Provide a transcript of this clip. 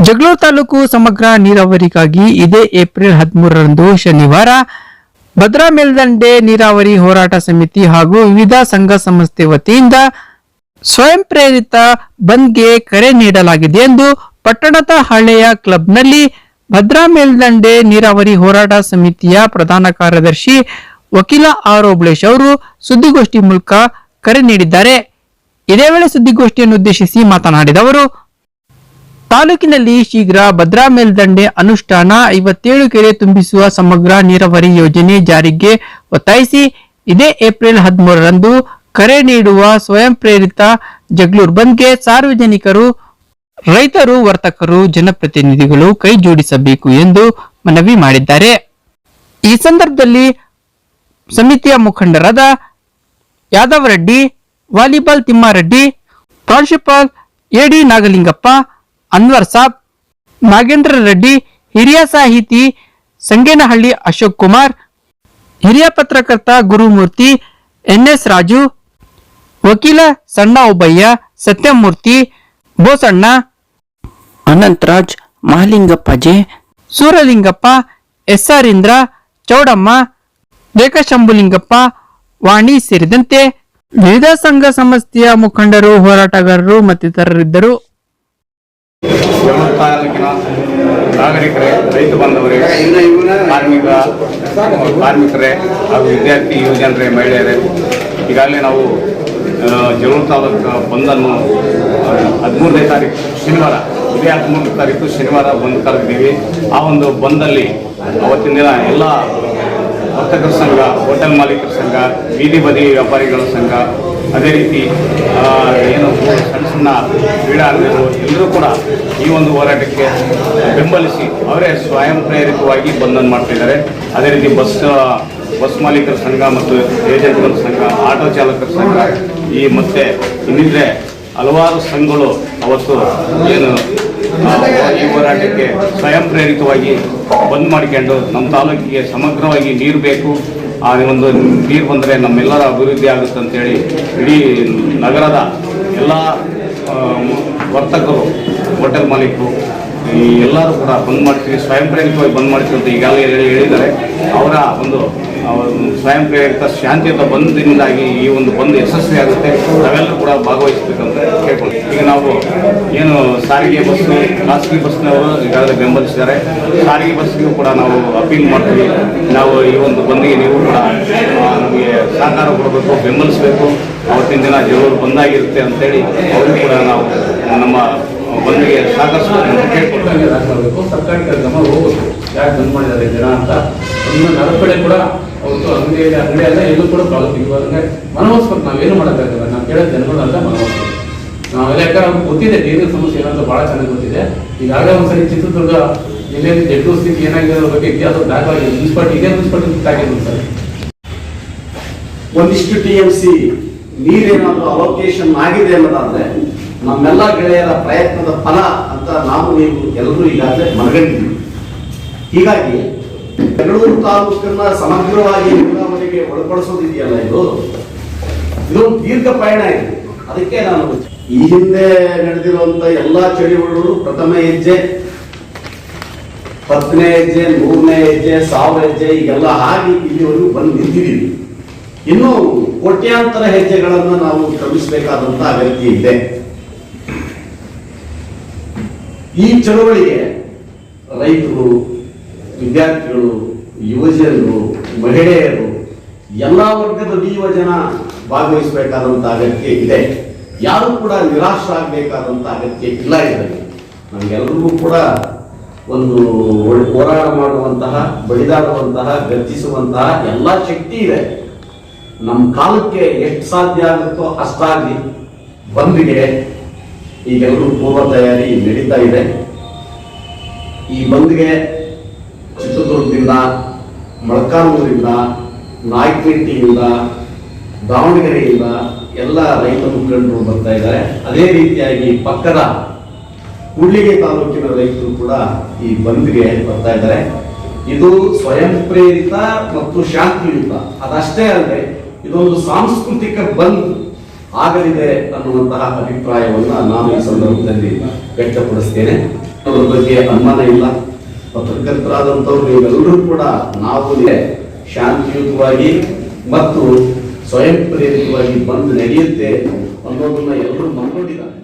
ಜಗಳೂರು ತಾಲೂಕು ಸಮಗ್ರ ನೀರಾವರಿಗಾಗಿ ಇದೇ ಏಪ್ರಿಲ್ ಹದಿಮೂರರಂದು ಶನಿವಾರ ಭದ್ರಾ ಮೇಲ್ದಂಡೆ ನೀರಾವರಿ ಹೋರಾಟ ಸಮಿತಿ ಹಾಗೂ ವಿವಿಧ ಸಂಘ ಸಂಸ್ಥೆ ವತಿಯಿಂದ ಸ್ವಯಂ ಪ್ರೇರಿತ ಬಂದ್ಗೆ ಕರೆ ನೀಡಲಾಗಿದೆ ಎಂದು ಪಟ್ಟಣದ ಹಳೆಯ ಕ್ಲಬ್ನಲ್ಲಿ ಭದ್ರಾ ಮೇಲ್ದಂಡೆ ನೀರಾವರಿ ಹೋರಾಟ ಸಮಿತಿಯ ಪ್ರಧಾನ ಕಾರ್ಯದರ್ಶಿ ವಕೀಲ ಆರ್ ಓಬಳೇಶ್ ಅವರು ಸುದ್ದಿಗೋಷ್ಠಿ ಮೂಲಕ ಕರೆ ನೀಡಿದ್ದಾರೆ. ಇದೇ ವೇಳೆ ಸುದ್ದಿಗೋಷ್ಠಿಯನ್ನು ಉದ್ದೇಶಿಸಿ ಮಾತನಾಡಿದ ಅವರು ತಾಲೂಕಿನಲ್ಲಿ ಶೀಘ್ರ ಭದ್ರಾ ಮೇಲ್ದಂಡೆ ಅನುಷ್ಠಾನ ಐವತ್ತೇಳು ಕೆರೆ ತುಂಬಿಸುವ ಸಮಗ್ರ ನೀರಾವರಿ ಯೋಜನೆ ಜಾರಿಗೆ ಒತ್ತಾಯಿಸಿ ಇದೇ ಏಪ್ರಿಲ್ ಹದಿಮೂರರಂದು ಕರೆ ನೀಡುವ ಸ್ವಯಂ ಪ್ರೇರಿತ ಜಗಳೂರು ಬಂದ್ಗೆ ಸಾರ್ವಜನಿಕರು, ರೈತರು, ವರ್ತಕರು, ಜನಪ್ರತಿನಿಧಿಗಳು ಕೈ ಜೋಡಿಸಬೇಕು ಎಂದು ಮನವಿ ಮಾಡಿದ್ದಾರೆ. ಈ ಸಂದರ್ಭದಲ್ಲಿ ಸಮಿತಿಯ ಮುಖಂಡರಾದ ಯಾದವರೆಡ್ಡಿ ವಾಲಿಬಾಲ್ ತಿಮ್ಮಾರೆಡ್ಡಿ, ಪ್ರಾಂಶುಪಾಲ್ ಎಡಿ ನಾಗಲಿಂಗಪ್ಪ ಅನ್ವರ್ ಸಾಬ್, ನಾಗೇಂದ್ರ ರೆಡ್ಡಿ, ಹಿರಿಯ ಸಾಹಿತಿ ಸಂಗೇನಹಳ್ಳಿ ಅಶೋಕ್ ಕುಮಾರ್, ಹಿರಿಯ ಪತ್ರಕರ್ತ ಗುರುಮೂರ್ತಿ ಎನ್ಎಸ್ ರಾಜು, ವಕೀಲ ಸಣ್ಣ ಒಬ್ಬಯ್ಯ, ಸತ್ಯಮೂರ್ತಿ ಬೋಸಣ್ಣ, ಅನಂತರಾಜ್, ಮಹಾಲಿಂಗಪ್ಪ ಜೆ, ಸೂರಲಿಂಗಪ್ಪ ಎಸ್ಆರ್ ಇಂದ್ರ ಚೌಡಮ್ಮ, ರೇಖಾಶಂಭುಲಿಂಗಪ್ಪ, ವಾಣಿ ಸೇರಿದಂತೆ ವಿವಿಧ ಸಂಘ ಸಂಸ್ಥೆಯ ಮುಖಂಡರು, ಹೋರಾಟಗಾರರು ಮತ್ತಿತರರಿದ್ದರು. ತಾಲೂಕಿನ ನಾಗರಿಕರೇ, ರೈತ ಬಾಂಧವರೇ ಕಾರ್ಮಿಕ, ಕಾರ್ಮಿಕರೇ ಹಾಗೂ ವಿದ್ಯಾರ್ಥಿ, ಯುವಜನರೇ, ಮಹಿಳೆಯರೇ, ಈಗಾಗಲೇ ನಾವು ಜಗಳೂರು ತಾಲೂಕು ಬಂದನ್ನು ಹದಿಮೂರನೇ ತಾರೀಕು, ಶನಿವಾರ, ಇದೇ ಹದಿಮೂರನೇ ತಾರೀಕು, ಶನಿವಾರ ಬಂದ್ ಕರೆದಿದ್ದೀವಿ. ಆ ಒಂದು ಬಂದಲ್ಲಿ ಅವತ್ತಿನ ದಿನ ಎಲ್ಲ ವರ್ತಕರ ಸಂಘ, ಹೋಟೆಲ್ ಮಾಲೀಕರ ಸಂಘ, ಬೀದಿ ಬದಿ ವ್ಯಾಪಾರಿಗಳ ಸಂಘ ಅದೇ ರೀತಿ ಏನು ಸಣ್ಣ ಸಣ್ಣ ಕ್ರೀಡಾಂಗಗಳು ಎಲ್ಲರೂ ಕೂಡ ಈ ಒಂದು ಹೋರಾಟಕ್ಕೆ ಬೆಂಬಲಿಸಿ ಅವರೇ ಸ್ವಯಂ ಪ್ರೇರಿತವಾಗಿ ಬಂಧನ ಮಾಡ್ತಿದ್ದಾರೆ ಅದೇ ರೀತಿ ಬಸ್ ಬಸ್ ಮಾಲೀಕರ ಸಂಘ ಮತ್ತು ಏಜೆಂಟ್ಗಳ ಸಂಘ, ಆಟೋ ಚಾಲಕರ ಸಂಘ, ಈ ಮತ್ತೆ ಇನ್ನಿದ್ರೆ ಹಲವಾರು ಸಂಘಗಳು ಅವತ್ತು ಏನು ಈ ಹೋರಾಟಕ್ಕೆ ಸ್ವಯಂ ಪ್ರೇರಿತವಾಗಿ ಬಂದ್ ಮಾಡಿಕೊಂಡು ನಮ್ಮ ತಾಲೂಕಿಗೆ ಸಮಗ್ರವಾಗಿ ನೀರು ಬೇಕು ಆ ಒಂದು ನೀರು ಬಂದರೆ ನಮ್ಮೆಲ್ಲರ ಅಭಿವೃದ್ಧಿ ಆಗುತ್ತೆ ಅಂತೇಳಿ ಇಡೀ ನಗರದ ಎಲ್ಲ ವರ್ತಕರು, ಹೋಟೆಲ್ ಮಾಲೀಕರು, ಈ ಎಲ್ಲರೂ ಕೂಡ ಬಂದ್ ಮಾಡ್ತೀವಿ. ಸ್ವಯಂ ಪ್ರೇರಿತವಾಗಿ ಬಂದ್ ಮಾಡ್ತೀವಿ ಅಂತ ಈಗಾಗಲೇ ಹೇಳಿ- ಹೇಳಿದ್ದಾರೆ. ಅವರ ಒಂದು ಸ್ವಯಂ ಪ್ರೇರಿತ ಶಾಂತಿಯುತ ಬಂದಿನಿಂದಾಗಿ ಈ ಒಂದು ಬಂದ್ ಯಶಸ್ವಿ ಆಗುತ್ತೆ. ನಾವೆಲ್ಲರೂ ಕೂಡ ಭಾಗವಹಿಸಬೇಕಂತ ಕೇಳ್ಕೊಳ್ತೀವಿ. ಈಗ ನಾವು ಏನು ಸಾರಿಗೆ ಬಸ್ ಖಾಸಗಿ ಬಸ್ನವರು ಈಗಾಗಲೇ ಬೆಂಬಲಿಸಿದ್ದಾರೆ. ಸಾರಿಗೆ ಬಸ್ಗೂ ಕೂಡ ನಾವು ಅಪೀಲ್ ಮಾಡ್ತೀವಿ. ನಾವು ಈ ಒಂದು ಬಂದಿಗೆ ನೀವು ಕೂಡ ನಮಗೆ ಸಹಕಾರ ಕೊಡಬೇಕು, ಬೆಂಬಲಿಸಬೇಕು. ಅವತ್ತಿನ ದಿನ ಜಗಳೂರು ಬಂದಾಗಿರುತ್ತೆ ಅಂತೇಳಿ ಅವರು ಕೂಡ ನಾವು ನಮ್ಮ ಬಂದಿಗೆ ಸಹಕರಿಸಬೇಕು ಕೇಳ್ಕೊಳ್ತೀವಿ. ಸರ್ಕಾರಿ ಕಾರ್ಯಕ್ರಮ ಹೋಗಬೇಕು ಯಾಕೆ ಬಂದ್ ಮಾಡಿದ್ದಾರೆ ಜನ ಅಂತ. ಒಂದು ನರಪಡೆ ಕೂಡ ಅವತ್ತು ಅಂಗಡಿ ಅಂಗಡಿ ಅಲ್ಲ, ಎಲ್ಲೂ ಕೂಡ ಪಾಲ್ಗೊಂಡಿಗೆ ಮನವೊಲಿಸ್ಬೇಕು ನಾವೇನು ಮಾಡೋಕ್ಕಾಗಲ್ಲ? ನಾವು ಕೇಳೋದು ಜನಗಳಲ್ಲ ಮನವೊಲಿಸ್ಬೇಕು ನಾವೆಲ್ಲ ಯಾಕಂದ್ರೆ ನಮ್ಗೆ ಗೊತ್ತಿದೆ ನೀರಿನ ಸಮಸ್ಯೆ ಏನಂತ ಭಾಳ ಚೆನ್ನಾಗಿ ಗೊತ್ತಿದೆ. ಈಗಾಗಲೇ ಒಂದ್ಸರಿ ಚಿತ್ರದುರ್ಗ ಜಿಲ್ಲೆಯಲ್ಲಿ ಜಡ್ಡು ಸ್ಥಿತಿ ಏನಾಗಿದೆ ಬಗ್ಗೆ ಇತಿಹಾಸ ದಾಖಲಾಗಿದೆ ಮುನ್ಸಿಪಾಲ್ಟಿ, ಇದೇ ಮುನ್ಸಿಪಾಲ್ಟಿ ಆಗಿದೆ ಒಂದ್ಸರಿ ಒಂದಿಷ್ಟು ಟಿ ಎಂ ಸಿ ನೀರೇನಾದ್ರೂ ಅಲೋಕೇಶನ್ ಆಗಿದೆ ಅನ್ನೋದಾದ್ರೆ, ನಮ್ಮೆಲ್ಲ ಗೆಳೆಯರ ಪ್ರಯತ್ನದ ಫಲ ಅಂತ ನಾವು ನೀವು ಎಲ್ಲರೂ ಈಗಾಗಲೇ ಮನಗಂಡಿದ್ದೀವಿ. ಹೀಗಾಗಿ ಬೆಂಗಳೂರು ತಾಲೂಕನ್ನ ಸಮಗ್ರವಾಗಿ ನೀರಾವರಿಗೆ ಒಳಪಡಿಸೋದಿದೆಯಲ್ಲ ಇದು? ಇದೊಂದು ದೀರ್ಘ ಪಯಣ ಇದೆ. ಅದಕ್ಕೆ ನಾನು ಈ ಹಿಂದೆ ನಡೆದಿರುವಂತ ಎಲ್ಲಾ ಚಳುವಳಿಗಳು ಪ್ರಥಮ ಹೆಜ್ಜೆ, ಹತ್ತನೇ ಹೆಜ್ಜೆ ನೂರನೇ ಹೆಜ್ಜೆ ಸಾವಿರ ಹೆಜ್ಜೆ, ಈಗೆಲ್ಲ ಆಗಿ ಇಲ್ಲಿವರೆಗೂ ಬಂದು ನಿಂತಿದ್ದೀವಿ. ಇನ್ನು ಕೋಟ್ಯಾಂತರ ಹೆಜ್ಜೆಗಳನ್ನು ನಾವು ಕ್ರಮಿಸಬೇಕಾದಂತಹ ಅಗತ್ಯ ಇದೆ. ಈ ಚಳವಳಿಗೆ ರೈತರು ವಿದ್ಯಾರ್ಥಿಗಳು, ಯುವಜನರು, ಮಹಿಳೆಯರು, ಎಲ್ಲ ವರ್ಗದ ಯುವ ಜನ ಭಾಗವಹಿಸಬೇಕಾದಂಥ ಅಗತ್ಯ ಇದೆ. ಯಾರು ಕೂಡ ನಿರಾಶರಾಗಬೇಕಾದಂತ ಅಗತ್ಯ ಇಲ್ಲ ಇದರಲ್ಲಿ. ನಮಗೆಲ್ಲರಿಗೂ ಕೂಡ ಒಂದು ಹೋರಾಟ ಮಾಡುವಂತಹ ಬಡಿದಾಡುವಂತಹ ಗರ್ಜಿಸುವಂತಹ ಎಲ್ಲ ಶಕ್ತಿ ಇದೆ. ನಮ್ಮ ಕಾಲಕ್ಕೆ ಎಷ್ಟು ಸಾಧ್ಯ ಆಗುತ್ತೋ ಅಷ್ಟಾಗಿ ಬಂದಿಗೆ ಈಗೆಲ್ಲರೂ ಪೂರ್ವ ತಯಾರಿ ನಡೀತಾ ಇದೆ. ಈ ಬಂದ್ಗೆ ಚಿತ್ರದುರ್ಗದಿಂದ ಮೊಳಕಾಲ್ಮೂರಿಂದ ದಾವಣಗೆರೆ ದಾವಣಗೆರೆಯಿಂದ ಎಲ್ಲ ರೈತ ಮುಖಂಡರು ಬರ್ತಾ ಇದ್ದಾರೆ. ಅದೇ ರೀತಿಯಾಗಿ ಪಕ್ಕದ ಕೂಡ್ಲಿಗೆ ತಾಲೂಕಿನ ರೈತರು ಕೂಡ ಈ ಬಂದ್ಗೆ ಬರ್ತಾ ಇದ್ದಾರೆ. ಇದು ಸ್ವಯಂ ಪ್ರೇರಿತ ಮತ್ತು ಶಾಂತಿಯುತ. ಅದಷ್ಟೇ ಅಲ್ಲದೆ, ಇದೊಂದು ಸಾಂಸ್ಕೃತಿಕ ಬಂದ್ ಆಗಲಿದೆ ಅನ್ನುವಂತಹ ಅಭಿಪ್ರಾಯವನ್ನ ನಾನು ಈ ಸಂದರ್ಭದಲ್ಲಿ ವ್ಯಕ್ತಪಡಿಸ್ತೇನೆ. ಅದರ ಬಗ್ಗೆ ಅನುಮಾನ ಇಲ್ಲ. ಪತ್ರಕರ್ತರಾದಂಥವ್ರು ನೀವೆಲ್ಲರೂ ಕೂಡ ನಾವು ಶಾಂತಿಯುತವಾಗಿ ಮತ್ತು ಸ್ವಯಂ ಪ್ರೇರಿತವಾಗಿ ಬಂದು ನಡೆಯುತ್ತೆ ಅನ್ನೋದನ್ನ ಎಲ್ಲರೂ ಮನಗೊಂಡಿದ್ದಾರೆ